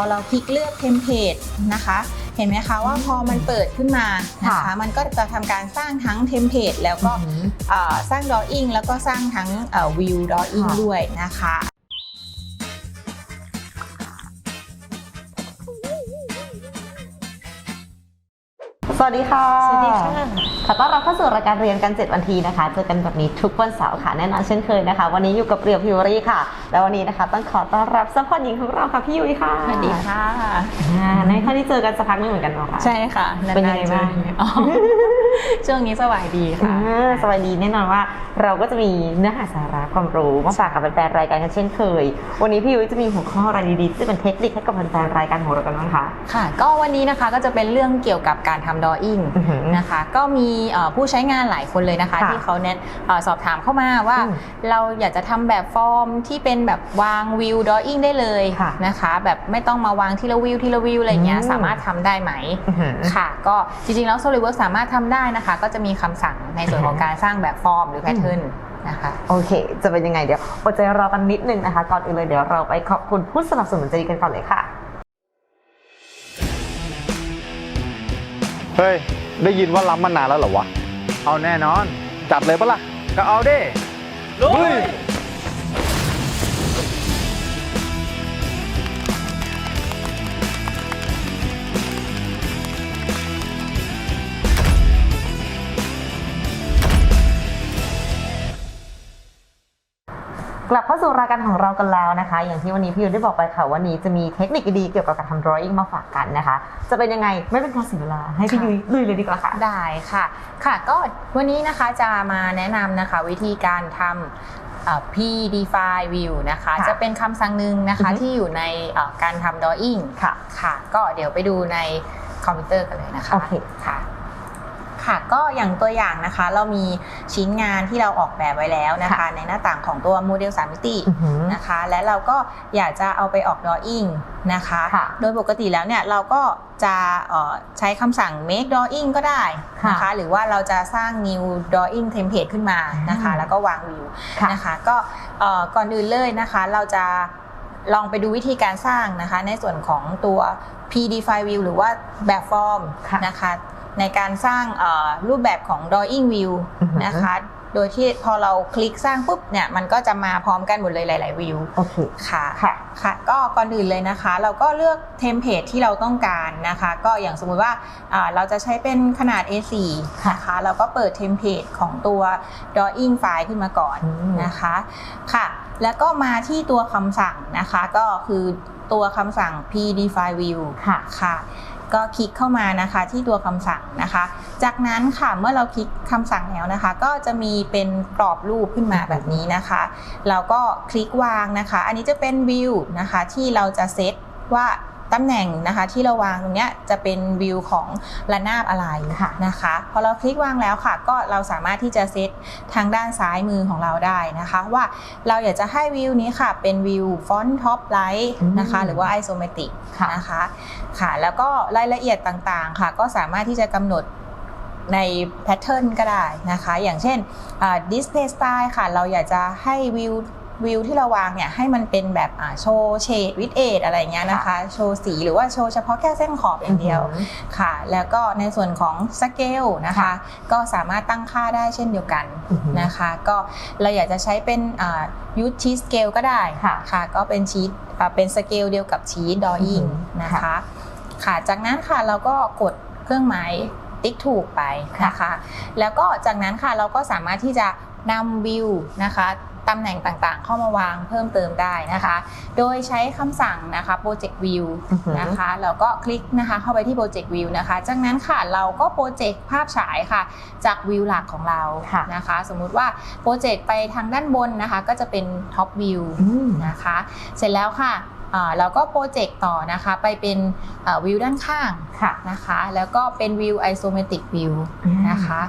อเราคลิกเลือกเทมเพลตนะคะ เห็นไหมคะว่าพอมันเปิดขึ้นมานะคะค่ะมันก็จะทำการสร้างทั้งเทมเพลตแล้วก็อืมเอ่อสร้าง drawing แล้วก็สร้างทั้งวิว drawing ค่ะด้วยนะคะ สวัสดีค่ะ สวัสดีค่ะขอต้อนรับเข้าสู่รายการเรียนกัน7วันทีนะคะ เจอกันแบบนี้ทุกวันเสาร์ค่ะแน่นอนเช่นเคยนะคะ วันนี้อยู่กับเรียวพิวรี่ค่ะ แล้ววันนี้นะคะต้องขอต้อนรับซัพพอร์ตหญิงของเราค่ะพี่ยุ้ยค่ะ สวัสดีค่ะอ่าในค่าที่เจอกันสักพักหนึงเหมือนกันเนาะค่ะใช่ค่ะเป็นยังไงบ้างนนๆเจออ๋อช่วงนี้สบายดีค่ะอ่าสวัสดีแน่นอนว่า เราก็จะมีเนื้อหาสาระความรู้มาฝากกับแฟนๆรายการกันเช่นเคย วันนี้พี่ยุ้ยจะมีหัวข้ออะไรดีๆที่เป็นเทคนิคให้กับแฟนๆรายการของเรากันบ้างคะค่ะ ก็วันนี้นะคะก็จะเป็นเรื่องเกี่ยวกับการทำ drawing อือหือนะคะ ก็มีเอ่อผู้ใช้งานหลายคนเลยนะคะค่ะที่เขาเน้นเอ่อสอบถามเข้ามาว่าอืมเราอยากจะทำแบบฟอร์มที่เป็นแบบวางวิว drawing ได้เลยค่ะนะคะ แบบไม่ต้องมาวางทีละวิวทีละวิวอะไรอย่างเงี้ยอืมสามารถทำได้ไหมอื้อหือค่ะ ก็จริงๆแล้ว SolidWorks สามารถทำได้นะคะ ก็จะมีคำสั่งในส่วนของการสร้างแบบฟอร์มหรือแพทเทิร์นนะคะโอเค จะเป็นยังไงเดี๋ยวอดใจรอกันนิดนึงนะคะ ก่อนอื่นเลยเดี๋ยวเราไปขอบคุณผู้สนับสนุนใจดีกันก่อนเลยค่ะ เฮ้ย ได้ยินว่าล้ำมานานแล้วเหรอวะ เอาแน่นอน จัดเลยปะล่ะ ก็เอาดิลุย กลับเข้าสู่รายการของเรากันแล้วนะคะ อย่างที่วันนี้พี่ยุ้ยได้บอกไปค่ะวันนี้จะมีเทคนิคดีๆเกี่ยวกับการทำ drawing มาฝากกันนะคะ จะเป็นยังไงไม่เป็นการเสียเวลาให้พี่ค่ะยุ้ยลุยเลยดีกว่าค่ะ ได้ค่ะ ค่ะก็วันนี้นะคะจะมาแนะนำนะคะวิธีการทำเอ่อ P-define view นะคะ ค่ะจะเป็นคำสั่งหนึ่งนะคะอือฮึที่อยู่ในเอ่อการทำ drawing ค่ะ ค่ะ ก็เดี๋ยวไปดูในคอมพิวเตอร์กันเลยนะคะโอเค ค่ะ ค่ะก็อย่างตัวอย่างนะคะ เรามีชิ้นงานที่เราออกแบบไว้แล้วนะคะค่ะในหน้าต่างของตัวโมเดล3มิติอื้อหือนะคะ และเราก็อยากจะเอาไปออก drawing นะคะค่ะโดยปกติแล้วเนี่ยเราก็จะเอ่อใช้คำสั่ง make drawing ก็ได้นะคะค่ะหรือว่าเราจะสร้าง new drawing template ขึ้นมานะคะอ่าแล้วก็วางวิวค่ะนะคะ ก็เอ่อก่อนอื่นเลยนะคะ เราจะลองไปดูวิธีการสร้างนะคะ ในส่วนของตัว p-define view หรือว่าแบบฟอร์มค่ะนะคะ ในการสร้างเอ่อรูปแบบของ drawing view อือหือนะคะ โดยที่พอเราคลิกสร้างปุ๊บเนี่ยมันก็จะมาพร้อมกันหมดเลยหลาย ๆ วิวโอเคค่ะค่ะค่ะ ก็ก่อนอื่นเลยนะคะ เราก็เลือกเทมเพลตที่เราต้องการนะคะ ก็อย่างสมมุติว่าอ่าเราจะใช้เป็นขนาด A4 ค่ะนะคะเราก็เปิดเทมเพลตของตัว drawing file ขึ้นมาก่อนอืมนะคะค่ะ แล้วก็มาที่ตัวคำสั่งนะคะก็คือตัวคำสั่ง p-define view ค่ะค่ะ ก็คลิกเข้ามานะคะที่ตัวคำสั่งนะคะ จากนั้นค่ะเมื่อเราคลิกคำสั่งแล้วนะคะ ก็จะมีเป็นกรอบรูปขึ้นมาแบบนี้นะคะ เราก็คลิกวางนะคะ อันนี้จะเป็นวิวนะคะที่เราจะเซตว่า ตำแหน่งนะคะที่เราวางตรงเนี้ยจะเป็นวิวของระนาบอะไรค่ะนะคะพอเราคลิกวางแล้วค่ะ ก็เราสามารถที่จะเซตทางด้านซ้ายมือของเราได้นะคะ ว่าเราอยากจะให้วิวนี้ค่ะ เป็นวิวฟอนต์ท็อปไลท์นะคะอืมหรือว่าไอโซเมตริกค่ะนะคะค่ะ แล้วก็รายละเอียดต่างๆค่ะ ก็สามารถที่จะกำหนดในแพทเทิร์นก็ได้นะคะ อย่างเช่นดิสเพย์สไตล์ค่ะ เราอยากจะให้วิว วิวที่เราวางเนี่ยให้มันเป็นแบบโชว์เชดวิดเอทอะไรเงี้ยนะคะ โชว์สีหรือว่าโชว์เฉพาะแค่เส้นขอบอย่างเดียวอื้อหือค่ะ แล้วก็ในส่วนของสเกลนะคะค่ะก็สามารถตั้งค่าได้เช่นเดียวกันอื้อหือนะคะ ก็เราอยากจะใช้เป็นยูทชีสเกลก็ได้ค่ะค่ะก็เป็นชีตเป็นสเกลเดียวกับชีตดอยิงอือหือนะคะค่ะ จากนั้นค่ะเราก็กดเครื่องหมายติ๊กถูกไปนะคะ แล้วก็จากนั้นค่ะเราก็สามารถที่จะนำวิวนะคะ ตำแหน่งต่างๆ เข้ามาวางเพิ่มเติมได้นะคะ โดยใช้คำสั่งนะคะ project view อือหือนะคะแล้วก็คลิกนะคะเข้าไปที่ project view นะคะ จากนั้นค่ะเราก็โปรเจกต์ภาพฉายค่ะ จากวิวหลักของเราค่ะนะคะ สมมุติว่าโปรเจกต์ไปทางด้านบนนะคะ ก็จะเป็น top view อืมนะคะ เสร็จแล้วค่ะอ่าเราก็โปรเจกต์ต่อนะคะไปเป็นอ่าวิวด้านข้างค่ะนะคะแล้วก็เป็นวิวไอโซเมตริกวิวอืมนะคะ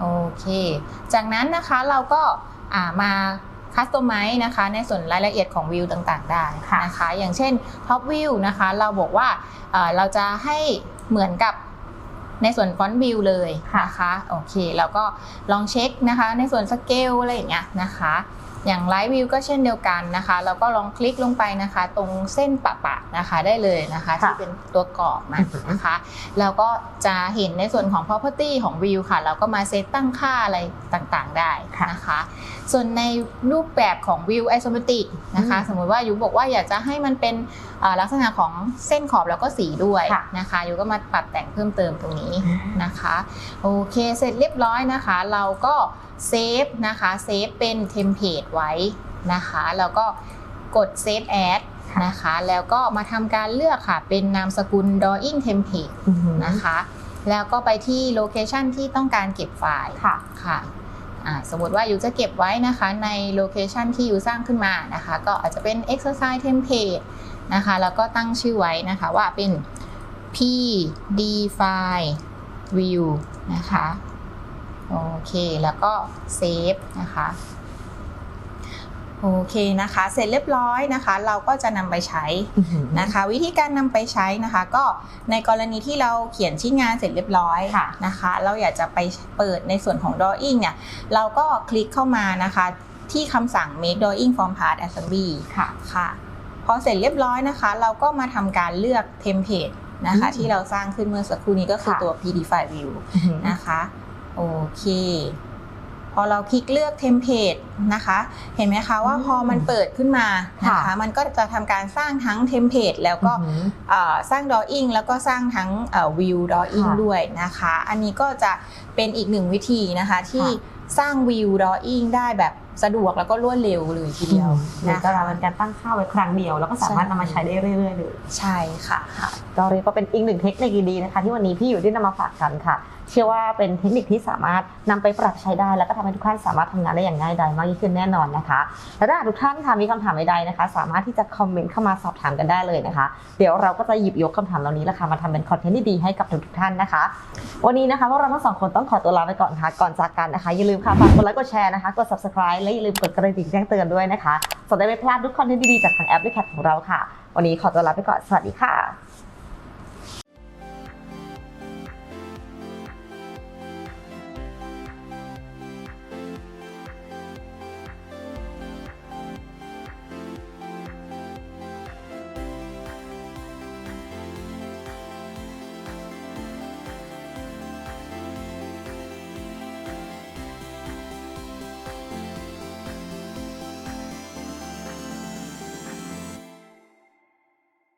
โอเค จากนั้นนะคะเราก็อ่ามา คัสตอมไมซ์นะคะ ในส่วนรายละเอียดของวิวต่างๆ ได้ค่ะนะคะ อย่างเช่นท็อปวิวนะคะ เราบอกว่าเอ่อเราจะให้เหมือนกับในส่วนฟอนต์วิวเลยนะคะ โอเคเราก็ลองเช็คนะคะ ในส่วนสเกลอะไรอย่างเงี้ยนะคะ อย่างไลฟ์วิวก็เช่นเดียวกันนะคะเราก็ลองคลิกลงไปนะคะ ตรงเส้นปะปะนะคะได้เลยนะคะค่ะที่เป็นตัวกรอบมันนะคะแล้วก็จะเห็นในส่วนของ property ของวิวค่ะเราก็มาเซตตั้งค่าอะไรต่างๆได้นะคะ ส่วนในรูปแบบของวิวไอโซเมตริกนะคะสมมุติว่ายูบอกว่าอยากจะให้มันเป็นอ่าลักษณะของเส้นขอบแล้วก็สีด้วยนะคะยูก็มาปรับแต่งเพิ่มเติมตรงนี้นะคะโอเคเสร็จเรียบร้อยนะคะ เราก็เซฟนะคะเซฟเป็นเทมเพลตไว้นะคะ แล้วก็กดเซฟแอดนะคะ แล้วก็มาทำการเลือกค่ะ เป็นนามสกุล drawing template อือหือนะคะ แล้วก็ไปที่โลเคชันที่ต้องการเก็บไฟล์ค่ะค่ะอ่าสมมติว่ายูจะเก็บไว้นะคะในโลเคชันที่ยูสร้างขึ้นมานะคะ ก็อาจจะเป็น exercise template นะคะ แล้วก็ตั้งชื่อไว้นะคะว่าเป็น pd file view นะคะ โอเค แล้วก็เซฟนะคะ โอเคนะคะ เสร็จเรียบร้อยนะคะ เราก็จะนำไปใช้อือหือนะคะ วิธีการนำไปใช้นะคะ ก็ในกรณีที่เราเขียนชิ้นงานเสร็จเรียบร้อยค่ะนะคะ เราอยากจะไปเปิดในส่วนของ drawing เนี่ยเราก็คลิกเข้ามานะคะ ที่คำสั่ง make drawing from part assembly ค่ะค่ะพอเสร็จเรียบร้อยนะคะ เราก็มาทำการเลือกเทมเพลตนะคะอืมที่เราสร้างขึ้นเมื่อสักครู่นี้ก็คือค่ะตัว PD file view อือหือนะคะโอเค พอเราคลิกเลือกเทมเพลตนะคะ เห็นไหมคะว่าพอมันเปิดขึ้นมานะคะค่ะมันก็จะทำการสร้างทั้งเทมเพลตแล้วก็อือหือเอ่อสร้าง drawing แล้วก็สร้างทั้งวิว drawing ค่ะด้วยนะคะ อันนี้ก็จะเป็นอีกหนึ่งวิธีนะคะที่ค่ะสร้างวิว drawing ได้แบบสะดวกแล้วก็รวดเร็วเลยทีเดียวหรือนะจะคะเป็นการตั้งค่าไว้ครั้งเดียว แล้วก็สามารถใช่นำมาใช้ได้เรื่อยๆเลยใช่ค่ะ ก็เรียกว่าเป็นอีกหนึ่งเทคนิคดีๆนะคะ ที่วันนี้พี่อยู่ได้นำมาฝากกันค่ะ เชื่อว่าเป็นเทคนิคที่สามารถนำไปปรับใช้ได้ แล้วก็ทำให้ทุกท่านสามารถทำงานได้อย่างง่ายดายมากยิ่งขึ้นแน่นอนนะคะและถ้าหากทุกท่านค่ะมีคำถามใดๆนะคะ สามารถที่จะคอมเมนต์เข้ามาสอบถามกันได้เลยนะคะ เดี๋ยวเราก็จะหยิบยกคำถามเหล่านี้แหละค่ะมาทำเป็นคอนเทนต์ที่ดีให้กับทุกๆท่านนะคะ วันนี้นะคะพวกเราทั้งสองคนต้องขอตัวลาไปก่อนค่ะก่อนจากกันนะคะอย่าลืมค่ะฝากกดไลค์กดแชร์นะคะกด subscribe และอย่าลืมกดกระดิ่งแจ้งเตือนด้วยนะคะจะได้ไม่พลาดทุกคอนเทนต์ดีๆจากทางแอปพลิเคชันของเราค่ะ วันนี้ขอตัวลาไปก่อน สวัสดีค่ะ